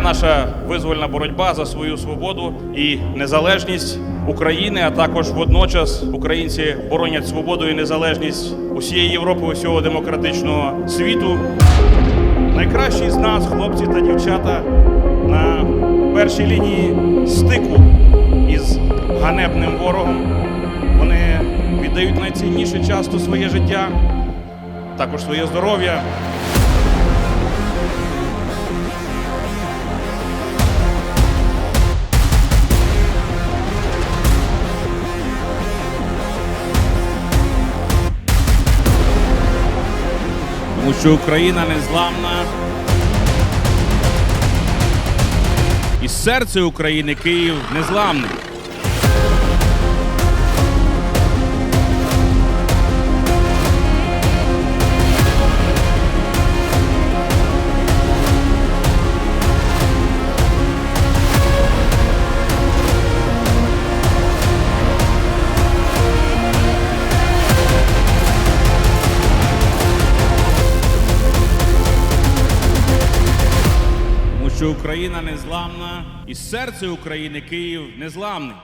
наша визвольна боротьба за свою свободу і незалежність України, а також водночас українці боронять свободу і незалежність усієї Європи, усього демократичного світу. Найкращі з нас, хлопці та дівчата, на першій лінії стику із ганебним ворогом. Вони віддають найцінніше часто своє життя, також своє здоров'я. Тому що Україна незламна. І серце України Київ незламний. Що Україна незламна, і серце України Київ незламний.